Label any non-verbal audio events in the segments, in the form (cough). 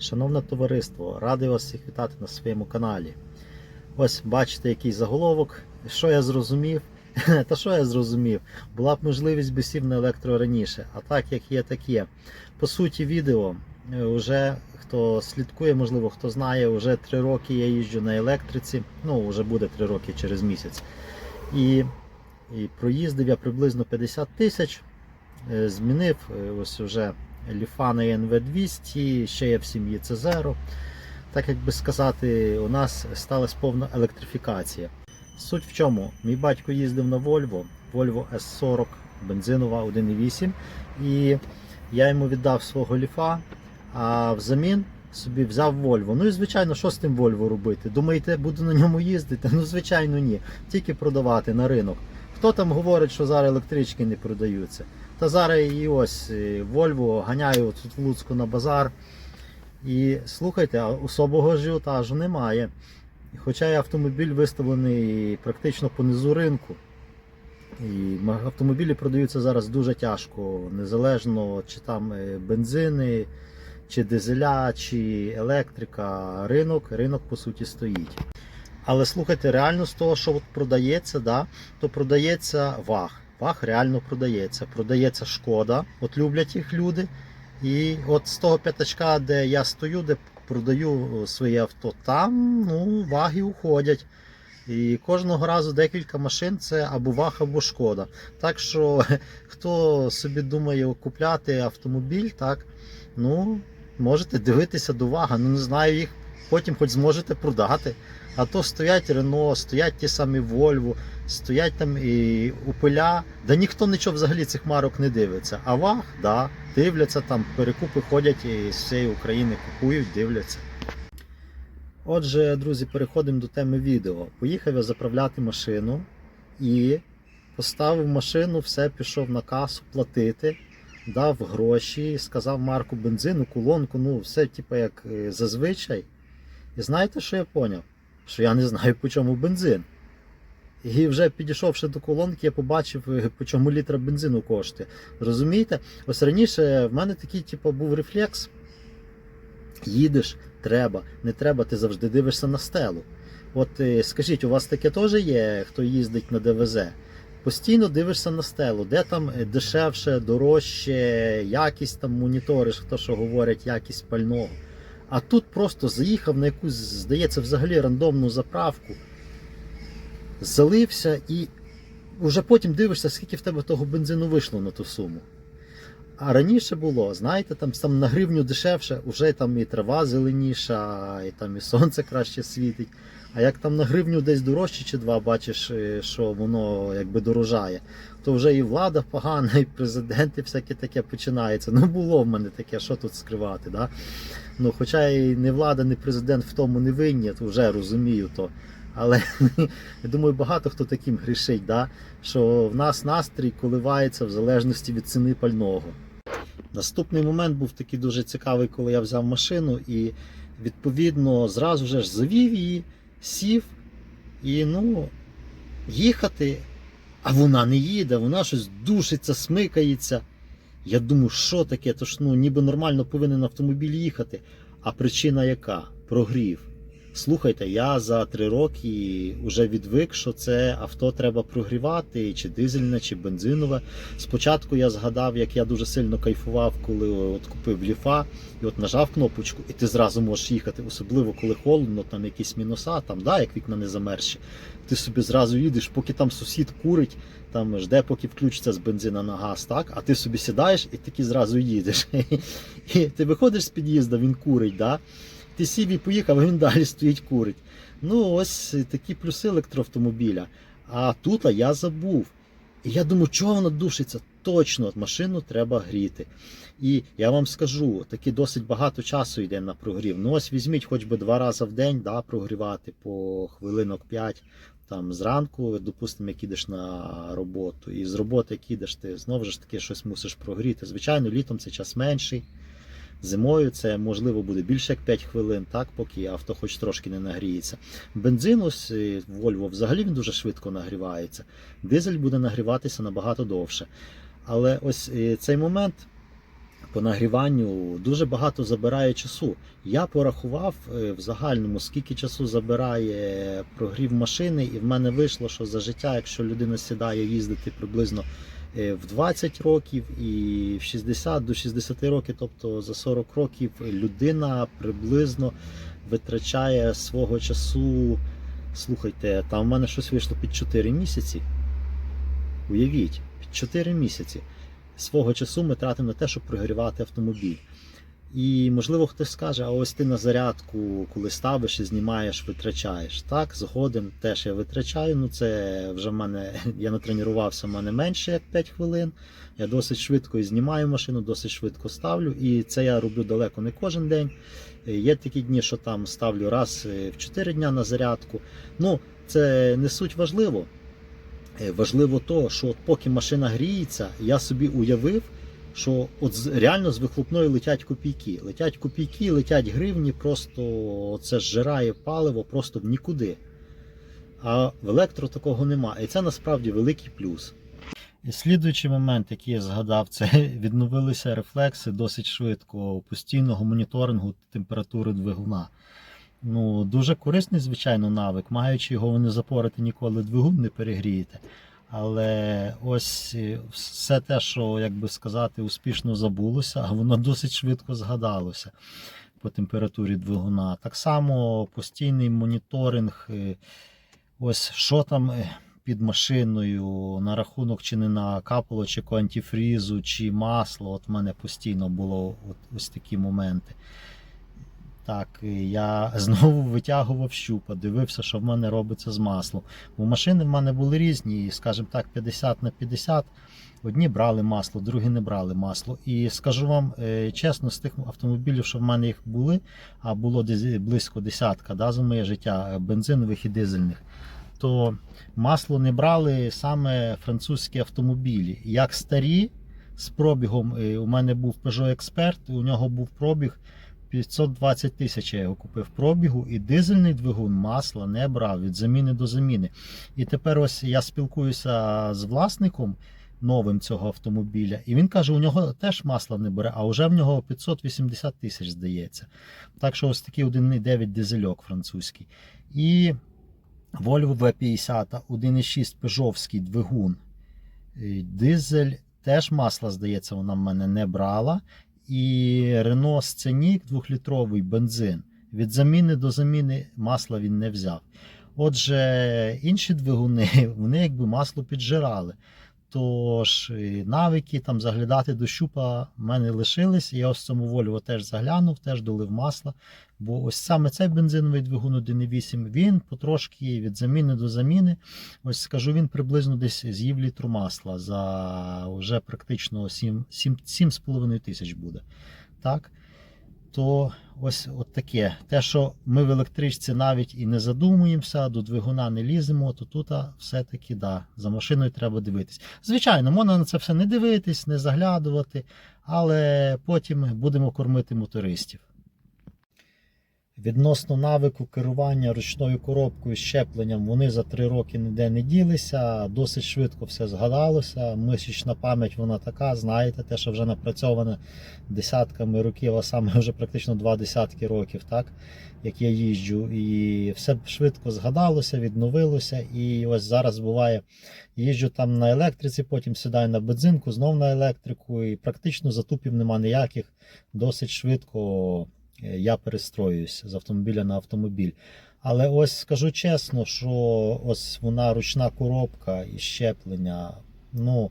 Шановне товариство, радий вас всіх вітати на своєму каналі. Ось бачите, який заголовок. Що я зрозумів? (laughs) Та що я зрозумів? Була б можливість би сів на електро раніше, а так як є, так є. По суті, відео е, вже хто слідкує, можливо, хто знає, вже три роки я їжджу на електриці. Ну, вже буде три роки через місяць. І, і проїздив я приблизно 50 тисяч. Е, Змінив е, ось вже Ліфана NV200, ще є в сім'ї Цезеро. Так як би сказати, у нас сталася повна електрифікація. Суть в чому? Мій батько їздив на Volvo, Volvo S40 бензинова 1.8, і я йому віддав свого ліфа, а взамін собі взяв Volvo. Ну і звичайно, що з тим Volvo робити? Думаєте, буду на ньому їздити? (laughs) Ну, звичайно, ні. Тільки продавати на ринок. Хто там говорить, що зараз електрички не продаються? Та зараз і ось Volvo ганяю тут в Луцьку на базар. І слухайте, особого ажіотажу немає. Хоча і автомобіль виставлений практично понизу ринку. І автомобілі продаються зараз дуже тяжко, незалежно чи там е, бензини, чи дизеля, чи електрика. Ринок, ринок по суті стоїть. Але слухайте, реально з того, що от продається, да, то продається ваг. Ваг реально продається. Продається шкода, от люблять їх люди. І от з того п'ятачка, де я стою, де продаю своє авто, там ну, ваги уходять. І кожного разу декілька машин це або ваг, або шкода. Так що (laughs) хто собі думає купляти автомобіль, так, ну, можете дивитися до вага. Ну не знаю їх, потім хоч зможете продати. А то стоять Рено, стоять ті самі Volvo, стоять там і Опеля, да ніхто нічого взагалі цих марок не дивиться. А ваг, да, дивляться там, перекупи ходять і з всієї України купують, дивляться. Отже, друзі, переходимо до теми відео. Поїхав я заправляти машину і поставив машину, все пішов на касу платити, дав гроші, сказав марку бензину, колонку, ну все типу як е, зазвичай. І знаєте, що я поняв? Що я не знаю, по чому бензин. І вже підійшовши до колонки, я побачив, е, по чому літра бензину коштує. Розумієте? Ось раніше в мене такий, типу, був рефлекс. Їдеш, треба, не треба, ти завжди дивишся на стелу. От е, скажіть, у вас таке теж є, хто їздить на ДВЗ? Постійно дивишся на стелу, де там е, дешевше, дорожче, якість там моніториш, хто що говорить, якість пального. А тут просто заїхав на якусь, здається, взагалі рандомну заправку, залився і вже потім дивишся, скільки в тебе того бензину вийшло на ту суму. А раніше було, знаєте, там, там на гривню дешевше, вже там і трава зеленіша, і там і сонце краще світить. А як там на гривню десь дорожче чи два бачиш, е, що воно якби дорожає, то вже і влада погана, і президент, і всяке таке починається. Ну було в мене таке, що тут скривати. Да? Ну, Хоча і не влада, не президент в тому не винні, то вже розумію то. Але (laughs) я думаю, багато хто таким грішить, да? що в нас настрій коливається в залежності від ціни пального. Наступний момент був такий дуже цікавий, коли я взяв машину і відповідно зразу ж завів її, сів і ну, їхати, а вона не їде, вона щось душиться, смикається. Я думаю, що таке? То ж ну, ніби нормально повинен автомобіль їхати. А причина яка? Прогрів. Слухайте, я за три роки вже відвик, що це авто треба прогрівати, чи дизельне, чи бензинове. Спочатку я згадав, як я дуже сильно кайфував, коли от купив ліфа, і от нажав кнопочку, і ти зразу можеш їхати, особливо коли холодно, там якісь мінуса, там, да, як вікна не замерзші. Ти собі зразу їдеш, поки там сусід курить, там жде, поки включиться з бензина на газ, так? А ти собі сідаєш і таки зразу їдеш. (laughs) І ти виходиш з під'їзду, він курить, да? Ти сів і поїхав, а він далі стоїть курить. Ну, ось такі плюси електроавтомобіля. А тут я забув. І я думаю, чого воно душиться? Точно, машину треба гріти. І я вам скажу, таки досить багато часу йде на прогрів. Ну ось візьміть хоч би два рази в день да, прогрівати по хвилинок 5 там зранку, допустимо, як ідеш на роботу. І з роботи, як ідеш, ти знову ж таки щось мусиш прогріти. Звичайно, літом це час менший. Зимою це можливо буде більше як 5 хвилин, так, поки авто хоч трошки не нагріється. Бензин ось е, Volvo взагалі він дуже швидко нагрівається. Дизель буде нагріватися набагато довше. Але ось е, цей момент, по нагріванню дуже багато забирає часу. Я порахував е, в загальному, скільки часу забирає прогрів машини, і в мене вийшло, що за життя, якщо людина сідає їздити приблизно в 20 років і в 60 до 60 років, тобто за 40 років, людина приблизно витрачає свого часу. Слухайте, там в мене щось вийшло під 4 місяці. Уявіть, під 4 місяці свого часу ми тратимо на те, щоб прогрівати автомобіль. І можливо хтось скаже, а ось ти на зарядку, коли ставиш і знімаєш, витрачаєш. Так, згодом теж я витрачаю. Ну це вже в мене, (laughs) я натренувався, в мене менше як 5 хвилин. Я досить швидко і знімаю машину, досить швидко ставлю. І це я роблю далеко не кожен день. Є такі дні, що там ставлю раз е, в 4 дня на зарядку. Ну, це не суть важливо. Е, Важливо то, що от поки машина гріється, я собі уявив, що от реально з вихлопної летять копійки. Летять копійки, летять гривні, просто це зжирає паливо просто в нікуди. А в електро такого нема. І це насправді великий плюс. І слідуючий момент, який я згадав, це (laughs) відновилися рефлекси досить швидко постійного моніторингу температури двигуна. Ну, дуже корисний, звичайно, навик. Маючи його, ви не запорите ніколи двигун не перегрієте. Але ось е, все те, що, як сказати, успішно забулося, а воно досить швидко згадалося по температурі двигуна. Так само постійний моніторинг, е, ось що там е, під машиною, на рахунок чи не накапало, чи антифрізу, чи масло. От в мене постійно було от, ось такі моменти. Так, я (laughs) знову витягував щупа, дивився, що в мене робиться з маслом. Бо машини в мене були різні, скажімо так, 50 на 50. Одні брали масло, другі не брали масло. І скажу вам е, чесно, з тих автомобілів, що в мене їх були, а було десь близько десятка да, за моє життя е, бензинових і дизельних, то масло не брали саме французькі автомобілі. Як старі, з пробігом, е, у мене був Peugeot Expert, у нього був пробіг 520 тисяч я його купив пробігу, і дизельний двигун масла не брав від заміни до заміни. І тепер ось я спілкуюся з власником новим цього автомобіля, і він каже, у нього теж масла не бере, а вже в нього 580 тисяч здається. Так що ось такий 1,9 дизельок французький. І Volvo V50, 1,6 пежовський двигун. Е, Дизель теж масла, здається, вона в мене не брала і Рено Сценік 2-літровий бензин. Від заміни до заміни масла він не взяв. Отже, інші двигуни (laughs) вони якби масло піджирали. Тож і навики там заглядати до щупа в мене лишились. Я ось цьому Volvo теж заглянув, теж долив масла. Бо ось саме цей бензиновий двигун 1.8, він потрошки від заміни до заміни. Ось скажу, він приблизно десь з'їв літру масла за вже практично 7, 7, 7,5 тисяч буде. Так? То ось от таке. Те, що ми в електричці навіть і не задумуємося, до двигуна не ліземо, то тут все-таки да, за машиною треба дивитись. Звичайно, можна на це все не дивитись, не заглядувати, але потім будемо кормити мотористів. Відносно навику керування ручною коробкою щепленням, вони за три роки ніде не ділися, досить швидко все згадалося. Мишечна пам'ять вона така, знаєте, те, що вже напрацьоване десятками років, а саме вже практично два десятки років, так, як я їжджу. І все швидко згадалося, відновилося. І ось зараз буває, їжджу там на електриці, потім сідаю на бензинку, знов на електрику, і практично затупів нема ніяких, досить швидко я перестроююсь з автомобіля на автомобіль. Але ось скажу чесно, що ось вона ручна коробка і щеплення. Ну,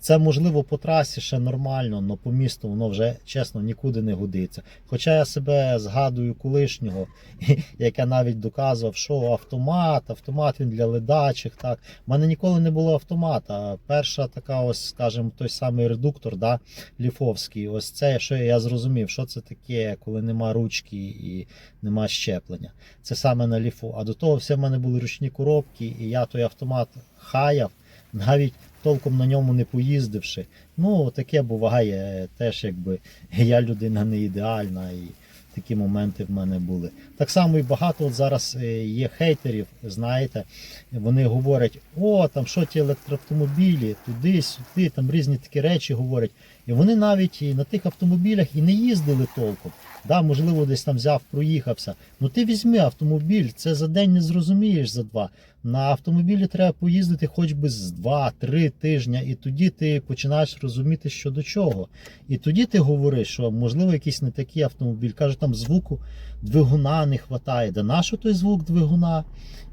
це можливо по трасі ще нормально, але по місту воно вже чесно нікуди не годиться. Хоча я себе згадую колишнього, (laughs) як я навіть доказував, що автомат, автомат він для ледачих. Так, У мене ніколи не було автомата. Перша така, ось, скажімо, той самий редуктор, да, ліфовський. Ось це, що я зрозумів, що це таке, коли нема ручки і нема щеплення. Це саме на ліфу. А до того все в мене були ручні коробки, і я той автомат хаяв, навіть толком на ньому не поїздивши. Ну, таке буває теж, якби я людина не ідеальна і такі моменти в мене були. Так само і багато от зараз е, є хейтерів, знаєте, вони говорять, о, там що ті електроавтомобілі, туди, сюди, там різні такі речі говорять. І вони навіть і на тих автомобілях і не їздили толком. Да, можливо, десь там взяв, проїхався. Ну ти візьми автомобіль, це за день не зрозумієш за два. На автомобілі треба поїздити хоч би з 2-3 тижня, і тоді ти починаєш розуміти, що до чого. І тоді ти говориш, що можливо якийсь не такий автомобіль. Каже, там звуку двигуна не вистачає. Да нащо той звук двигуна?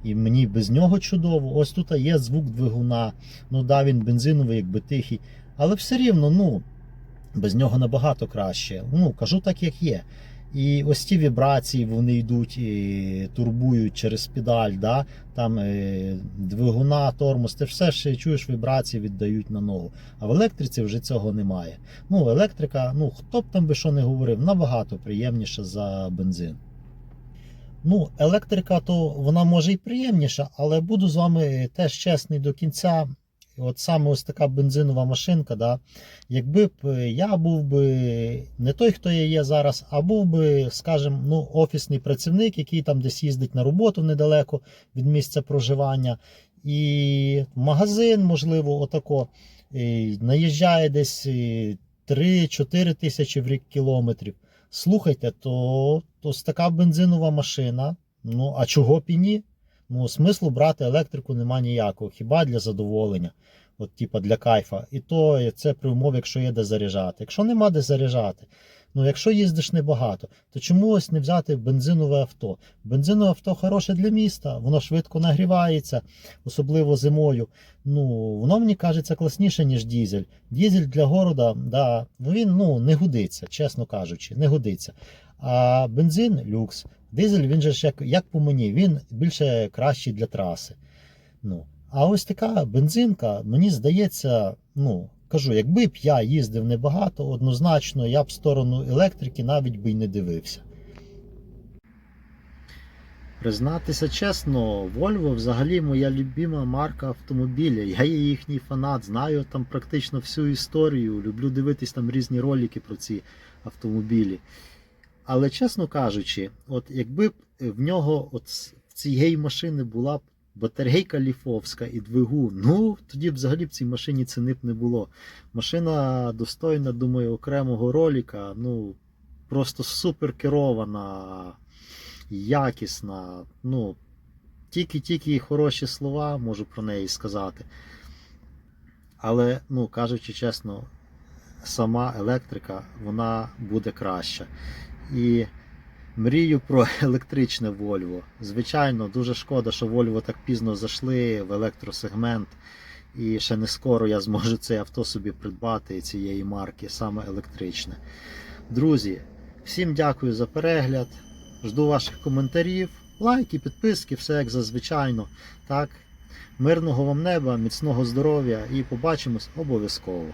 І мені без нього чудово. Ось тут є звук двигуна. Ну да, він бензиновий, якби тихий. Але все рівно, ну, без нього набагато краще. Ну, кажу так, як є. І ось ті вібрації вони йдуть і турбують через педаль, да? там е, двигуна, тормоз, ти все ще чуєш вібрації, віддають на ногу. А в електриці вже цього немає. Ну, електрика, ну хто б там би що не говорив, набагато приємніша за бензин. Ну, електрика, то вона може і приємніша, але буду з вами теж чесний до кінця. От саме ось така бензинова машинка, да, якби б е, я був би не той, хто я є зараз, а був би, скажімо, ну, офісний працівник, який там десь їздить на роботу недалеко від місця проживання, і магазин, можливо, отако, і наїжджає десь е, 3-4 тисячі в рік кілометрів. Слухайте, то, то така бензинова машина. Ну, а чого б і ні? Ну, смислу брати електрику нема ніякого, хіба для задоволення, от типа для кайфа. І то це при умові, якщо є де заряджати. Якщо нема де заряджати, ну якщо їздиш небагато, то чому ось не взяти бензинове авто? Бензинове авто хороше для міста, воно швидко нагрівається, особливо зимою. Ну, воно мені кажеться класніше, ніж дізель. Дізель для города, да, він ну, не годиться, чесно кажучи, не годиться. А бензин люкс. Дизель, він же ж як, як по мені, він більше кращий для траси. Ну, а ось така бензинка, мені здається, ну, кажу, якби б я їздив небагато, однозначно я б в сторону електрики навіть би й не дивився. Признатися чесно, Volvo взагалі моя любима марка автомобіля. Я є їхній фанат, знаю там практично всю історію. Люблю дивитись там різні ролики про ці автомобілі. Але чесно кажучи, от якби б в нього от в цієї машини була б батарейка ліфовська і двигун, ну тоді б взагалі в цій машині ціни б не було. Машина достойна, думаю, окремого ролика. Ну просто супер керована, якісна. Ну, тільки-тільки хороші слова можу про неї сказати. Але, ну, кажучи чесно, сама електрика вона буде краща. І мрію про електричне Volvo. Звичайно, дуже шкода, що Volvo так пізно зайшли в електросегмент. І ще не скоро я зможу це авто собі придбати цієї марки, саме електричне. Друзі, всім дякую за перегляд. Жду ваших коментарів, лайки, підписки, все як зазвичайно. Так, мирного вам неба, міцного здоров'я і побачимось обов'язково.